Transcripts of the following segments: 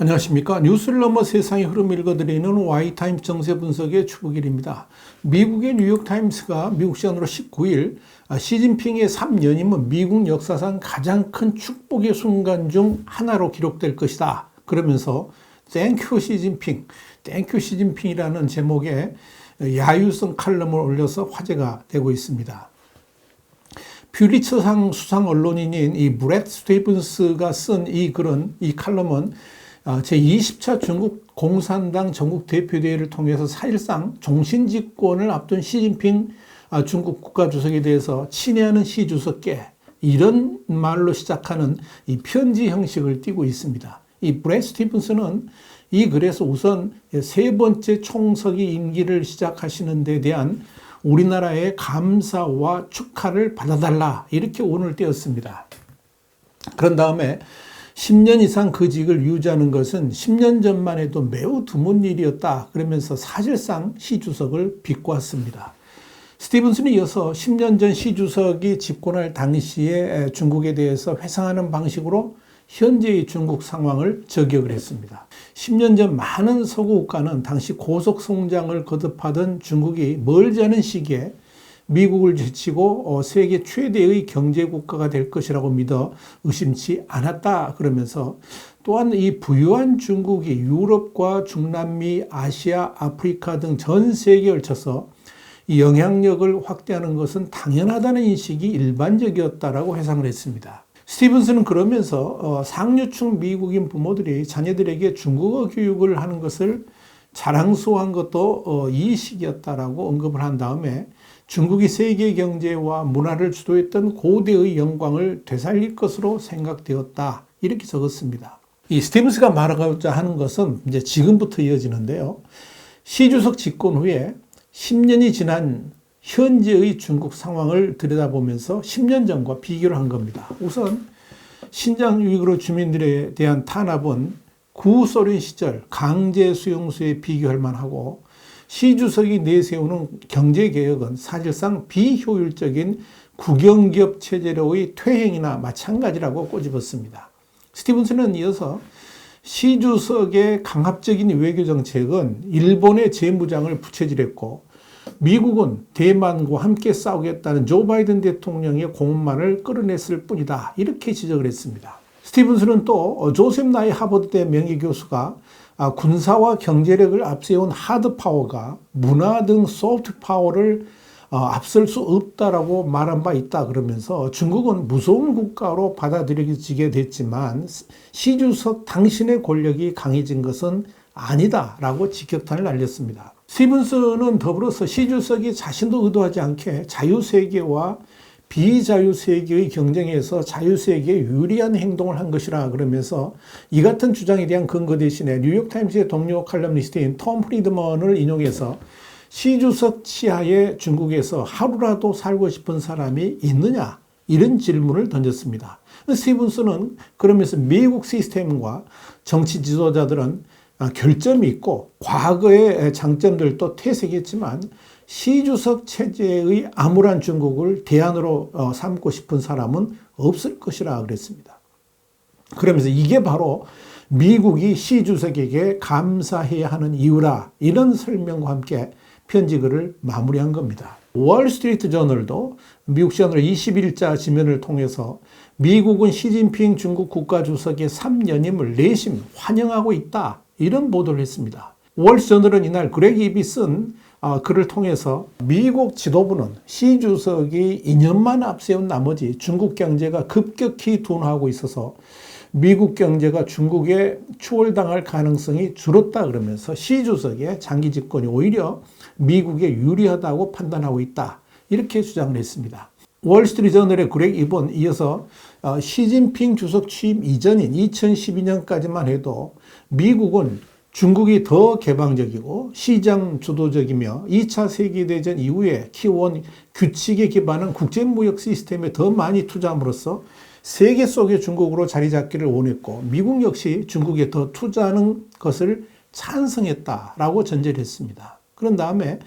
안녕하십니까. 뉴스를 넘어 세상의 흐름 읽어드리는 와이타임스 정세 분석의 추구길입니다. 미국의 뉴욕타임스가 미국 시간으로 19일 아, 시진핑의 3년임은 미국 역사상 가장 큰 축복의 순간 중 하나로 기록될 것이다. 그러면서 땡큐 시진핑, 땡큐 시진핑이라는 제목의 야유성 칼럼을 올려서 화제가 되고 있습니다. 퓰리처상 수상 언론인인 이 브렛 스티븐스가 쓴 이 글은 이 칼럼은 아, 제20차 중국 공산당 전국 대표대회를 통해서 사실상 종신집권을 앞둔 시진핑 아, 중국 국가주석에 대해서 친애하는 시 주석께 이런 말로 시작하는 이 편지 형식을 띠고 있습니다. 이 브레 스티븐스는 이 글에서 우선 세 번째 총서기 임기를 시작하시는 데 대한 우리나라의 감사와 축하를 받아달라 이렇게 오늘 띄었습니다. 그런 다음에 10년 이상 그 직을 유지하는 것은 10년 전만 해도 매우 드문 일이었다. 그러면서 사실상 시 주석을 비꼬았습니다. 스티븐슨이 이어서 10년 전 시 주석이 집권할 당시에 중국에 대해서 회상하는 방식으로 현재의 중국 상황을 저격을 했습니다. 10년 전 많은 서구 국가는 당시 고속 성장을 거듭하던 중국이 멀지 않은 시기에 미국을 제치고 어, 세계 최대의 경제 국가가 될 것이라고 믿어 의심치 않았다 그러면서 또한 이 부유한 중국이 유럽과 중남미, 아시아, 아프리카 등 전 세계에 걸쳐서 이 영향력을 확대하는 것은 당연하다는 인식이 일반적이었다라고 해상을 했습니다. 스티븐스는 그러면서 어, 상류층 미국인 부모들이 자녀들에게 중국어 교육을 하는 것을 자랑스러워한 것도 어, 이 시기였다라고 언급을 한 다음에 중국이 세계 경제와 문화를 주도했던 고대의 영광을 되살릴 것으로 생각되었다. 이렇게 적었습니다. 이 스티븐스가 말하고자 하는 것은 이제 지금부터 이어지는데요. 시 주석 집권 후에 10년이 지난 현재의 중국 상황을 들여다보면서 10년 전과 비교를 한 겁니다. 우선 신장 유익으로 주민들에 대한 탄압은 구소련 시절 강제 수용소에 비교할 만하고 시 주석이 내세우는 경제개혁은 사실상 비효율적인 국영기업 체제로의 퇴행이나 마찬가지라고 꼬집었습니다. 스티븐슨은 이어서 시 주석의 강압적인 외교 정책은 일본의 재무장을 부채질했고 미국은 대만과 함께 싸우겠다는 조 바이든 대통령의 공만을 끌어냈을 뿐이다. 이렇게 지적을 했습니다. 스티븐슨은 또 조셉 나이 하버드대 명예교수가 아, 군사와 경제력을 앞세운 하드 파워가 문화 등 소프트 파워를 어, 앞설 수 없다라고 말한 바 있다 그러면서 중국은 무서운 국가로 받아들여지게 됐지만 시주석 당신의 권력이 강해진 것은 아니다라고 직격탄을 날렸습니다. 스티븐슨은 더불어서 시주석이 자신도 의도하지 않게 자유세계와 비자유세계의 경쟁에서 자유세계에 유리한 행동을 한 것이라 그러면서 이 같은 주장에 대한 근거 대신에 뉴욕타임스의 동료 칼럼니스트인 톰 프리드먼을 인용해서 시주석 치하에 중국에서 하루라도 살고 싶은 사람이 있느냐? 이런 질문을 던졌습니다. 스티븐스는 그러면서 미국 시스템과 정치 지도자들은 결점이 있고 과거의 장점들도 퇴색했지만 시주석 체제의 암울한 중국을 대안으로 어, 삼고 싶은 사람은 없을 것이라 그랬습니다. 그러면서 이게 바로 미국이 시주석에게 감사해야 하는 이유라 이런 설명과 함께 편지글을 마무리한 겁니다. 월스트리트 저널도 미국 시간으로 20일자 지면을 통해서 미국은 시진핑 중국 국가주석의 3년임을 내심 환영하고 있다 이런 보도를 했습니다. 월스저널은 이날 그렉 입이 쓴 어, 그를 통해서 미국 지도부는 시 주석이 2년만 앞세운 나머지 중국 경제가 급격히 둔화하고 있어서 미국 경제가 중국에 추월당할 가능성이 줄었다 그러면서 시 주석의 장기 집권이 오히려 미국에 유리하다고 판단하고 있다. 이렇게 주장을 했습니다. 월스트리트저널의 그렉 이번 이어서 어, 시진핑 주석 취임 이전인 2012년까지만 해도 미국은 중국이 더 개방적이고 시장 주도적이며 2차 세계대전 이후에 키워온 규칙에 기반한 국제무역 시스템에 더 많이 투자함으로써 세계 속의 중국으로 자리 잡기를 원했고 미국 역시 중국에 더 투자하는 것을 찬성했다라고 전제를 했습니다. 그런 다음에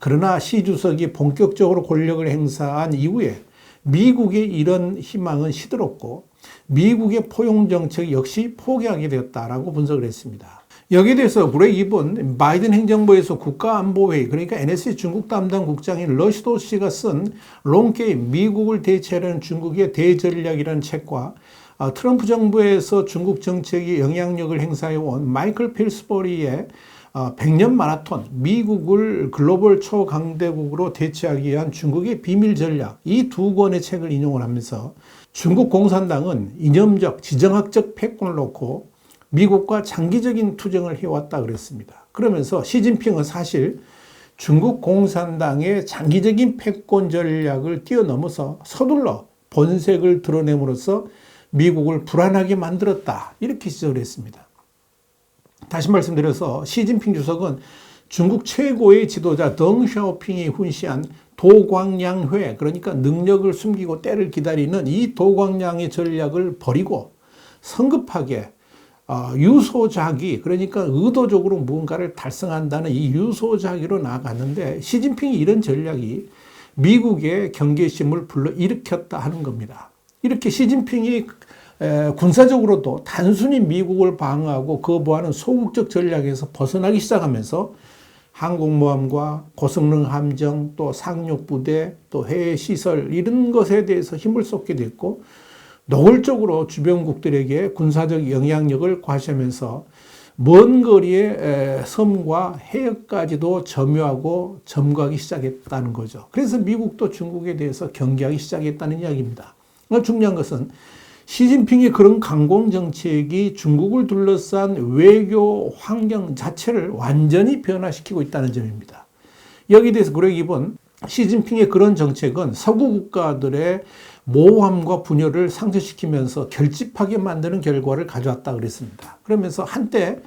그러나 시 주석이 본격적으로 권력을 행사한 이후에 미국의 이런 희망은 시들었고 미국의 포용 정책 역시 포기하게 되었다라고 분석을 했습니다. 여기에 대해서 그레 이번 바이든 행정부에서 국가안보회의 그러니까 NSC 중국 담당 국장인 러시도 씨가 쓴 롱게임 미국을 대체하는 중국의 대전략이라는 책과 아, 트럼프 정부에서 중국 정책에 영향력을 행사해온 마이클 필스버리의 100년 아, 마라톤, 미국을 글로벌 초강대국으로 대체하기 위한 중국의 비밀 전략, 이 두 권의 책을 인용을 하면서 중국 공산당은 이념적, 지정학적 패권을 놓고 미국과 장기적인 투쟁을 해왔다 그랬습니다. 그러면서 시진핑은 사실 중국 공산당의 장기적인 패권 전략을 뛰어넘어서 서둘러 본색을 드러냄으로써 미국을 불안하게 만들었다. 이렇게 지적을 했습니다. 다시 말씀드려서 시진핑 주석은 중국 최고의 지도자 덩샤오핑이 훈시한 도광량회, 그러니까 능력을 숨기고 때를 기다리는 이 도광량의 전략을 버리고 성급하게 어, 유소자기, 그러니까 의도적으로 무언가를 달성한다는 이 유소자기로 나아갔는데 시진핑이 이런 전략이 미국의 경계심을 불러 일으켰다 하는 겁니다. 이렇게 시진핑이 군사적으로도 단순히 미국을 방어하고 거부하는 소극적 전략에서 벗어나기 시작하면서 항공모함과 고성능 함정 또 상륙부대 또 해외 시설 이런 것에 대해서 힘을 쏟게 됐고 노골적으로 주변국들에게 군사적 영향력을 과시하면서 먼 거리의 섬과 해역까지도 점유하고 점거하기 시작했다는 거죠. 그래서 미국도 중국에 대해서 경계하기 시작했다는 이야기입니다. 중요한 것은 시진핑의 그런 강공 정책이 중국을 둘러싼 외교 환경 자체를 완전히 변화시키고 있다는 점입니다. 여기에 대해서 그레 기본 시진핑의 그런 정책은 서구 국가들의 모함과 분열을 상쇄시키면서 결집하게 만드는 결과를 가져왔다 그랬습니다. 그러면서 한때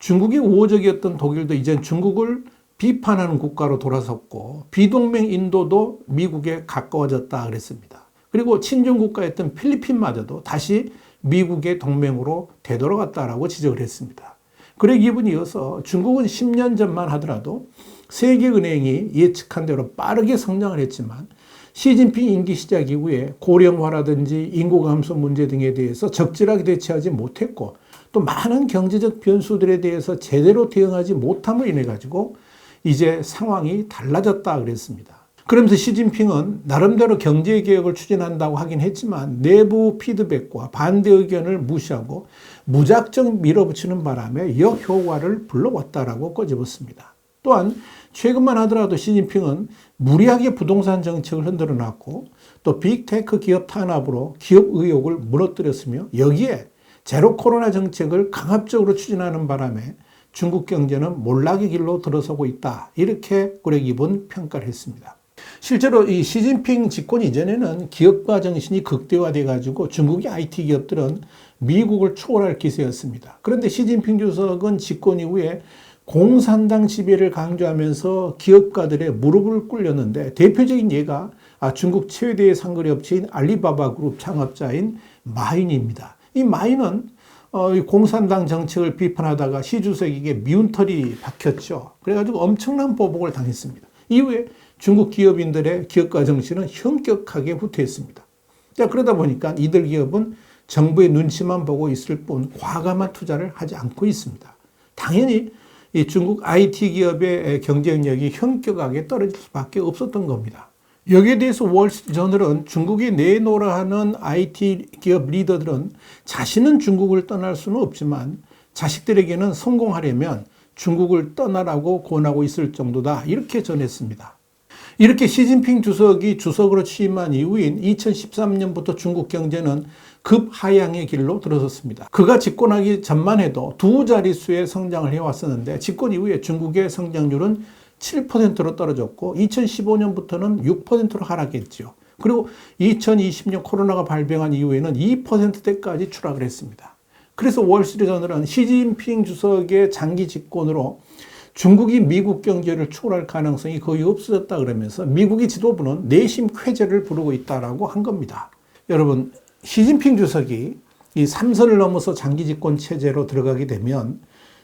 중국이 우호적이었던 독일도 이젠 중국을 비판하는 국가로 돌아섰고 비동맹 인도도 미국에 가까워졌다 그랬습니다. 그리고 친중 국가였던 필리핀마저도 다시 미국의 동맹으로 되돌아갔다라고 지적을 했습니다. 그래 기분이 이어서 중국은 10년 전만 하더라도 세계은행이 예측한 대로 빠르게 성장을 했지만 시진핑 임기 시작 이후에 고령화라든지 인구 감소 문제 등에 대해서 적절하게 대처하지 못했고 또 많은 경제적 변수들에 대해서 제대로 대응하지 못함을 인해 가지고 이제 상황이 달라졌다 그랬습니다. 그러면서 시진핑은 나름대로 경제 개혁을 추진한다고 하긴 했지만 내부 피드백과 반대 의견을 무시하고 무작정 밀어붙이는 바람에 역효과를 불러왔다라고 꼬집었습니다. 또한 최근만 하더라도 시진핑은 무리하게 부동산 정책을 흔들어 놨고 또 빅테크 기업 탄압으로 기업 의욕을 무너뜨렸으며 여기에 제로 코로나 정책을 강압적으로 추진하는 바람에 중국 경제는 몰락의 길로 들어서고 있다. 이렇게 이본 평가를 했습니다. 실제로 이 시진핑 집권 이전에는 기업가 정신이 극대화돼 가지고 중국의 IT 기업들은 미국을 초월할 기세였습니다. 그런데 시진핑 주석은 집권 이후에 공산당 지배를 강조하면서 기업가들의 무릎을 꿇렸는데 대표적인 예가 아, 중국 최대의 상거래 업체인 알리바바 그룹 창업자인 마인입니다. 이 마인은 어, 공산당 정책을 비판하다가 시 주석에게 미운 털이 박혔죠. 그래가지고 엄청난 보복을 당했습니다. 이후에 중국 기업인들의 기업가 정신은 현격하게 후퇴했습니다. 자, 그러다 보니까 이들 기업은 정부의 눈치만 보고 있을 뿐 과감한 투자를 하지 않고 있습니다. 당연히 이 중국 IT 기업의 경쟁력이 현격하게 떨어질 수밖에 없었던 겁니다. 여기에 대해서 월스트리트저널은 중국이 내놓으라 하는 IT 기업 리더들은 자신은 중국을 떠날 수는 없지만 자식들에게는 성공하려면 중국을 떠나라고 권하고 있을 정도다. 이렇게 전했습니다. 이렇게 시진핑 주석이 주석으로 취임한 이후인 2013년부터 중국 경제는 급하향의 길로 들어섰습니다. 그가 집권하기 전만 해도 두 자릿수의 성장을 해왔었는데 집권 이후에 중국의 성장률은 7%로 떨어졌고 2015년부터는 6%로 하락했죠. 그리고 2020년 코로나가 발병한 이후에는 2%대까지 추락을 했습니다. 그래서 월스트리트저널은 시진핑 주석의 장기 집권으로 중국이 미국 경제를 초월할 가능성이 거의 없어졌다 그러면서 미국의 지도부는 내심 쾌재를 부르고 있다라고 한 겁니다. 여러분 시진핑 주석이 이 삼선을 넘어서 장기 집권 체제로 들어가게 되면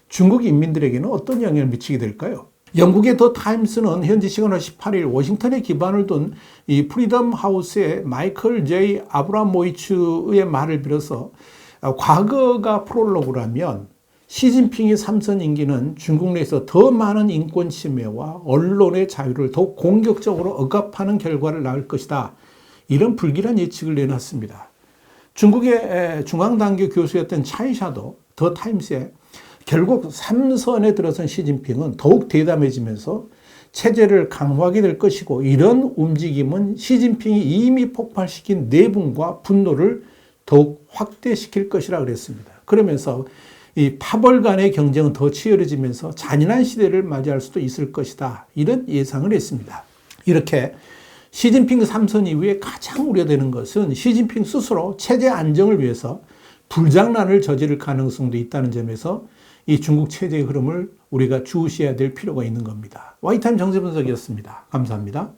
중국 인민들에게는 어떤 영향을 미치게 될까요? 영국의 더 타임스는 현지 시간으로 18일 워싱턴에 기반을 둔 이 프리덤 하우스의 마이클 제이 아브라모이츠의 말을 빌어서 어, 과거가 프롤로그라면 시진핑의 삼선 임기는 중국 내에서 더 많은 인권 침해와 언론의 자유를 더욱 공격적으로 억압하는 결과를 낳을 것이다. 이런 불길한 예측을 내놨습니다. 중국의 중앙당교 교수였던 차이샤도 더 타임스에 결국 삼선에 들어선 시진핑은 더욱 대담해지면서 체제를 강화하게 될 것이고 이런 움직임은 시진핑이 이미 폭발시킨 내분과 분노를 더욱 확대시킬 것이라 그랬습니다. 그러면서 이 파벌 간의 경쟁은 더 치열해지면서 잔인한 시대를 맞이할 수도 있을 것이다. 이런 예상을 했습니다. 이렇게 시진핑 삼선 이후에 가장 우려되는 것은 시진핑 스스로 체제 안정을 위해서 불장난을 저지를 가능성도 있다는 점에서 이 중국 체제의 흐름을 우리가 주시해야 될 필요가 있는 겁니다. 와이타임 정세 분석이었습니다. 감사합니다.